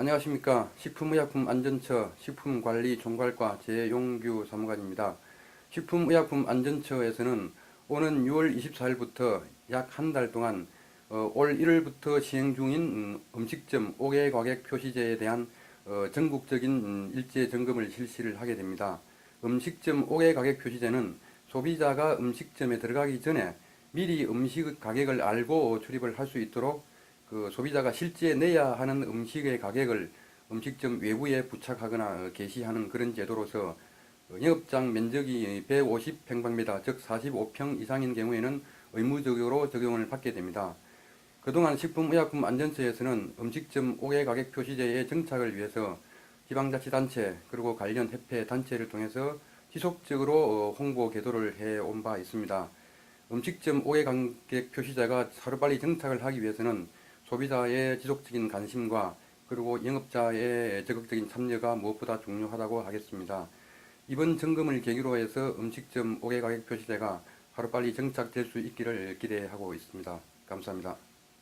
안녕하십니까. 식품의약품안전처 식품관리총괄과 재용규 사무관입니다. 식품의약품안전처에서는 오는 6월 24일부터 약 한 달 동안 어, 올 1월부터 시행 중인 음, 음식점 5개 가격 표시제에 대한 어, 전국적인 음, 일제 점검을 실시를 하게 됩니다. 음식점 5개 가격 표시제는 소비자가 음식점에 들어가기 전에 미리 음식 가격을 알고 출입을 할 수 있도록 그 소비자가 실제 내야 하는 음식의 가격을 음식점 외부에 부착하거나 어, 게시하는 그런 제도로서 어, 영업장 면적이 150평방미터 즉 45평 이상인 경우에는 의무적으로 적용을 받게 됩니다. 그동안 식품의약품안전처에서는 음식점 5개 가격 표시제의 정착을 위해서 지방자치단체 그리고 관련 협회 단체를 통해서 지속적으로 어, 홍보 계도를 해온 바 있습니다. 음식점 5개 가격 표시제가 하루빨리 정착을 하기 위해서는 소비자의 지속적인 관심과 그리고 영업자의 적극적인 참여가 무엇보다 중요하다고 하겠습니다. 이번 점검을 계기로 해서 음식점 5개 가격 표시제가 하루빨리 정착될 수 있기를 기대하고 있습니다. 감사합니다.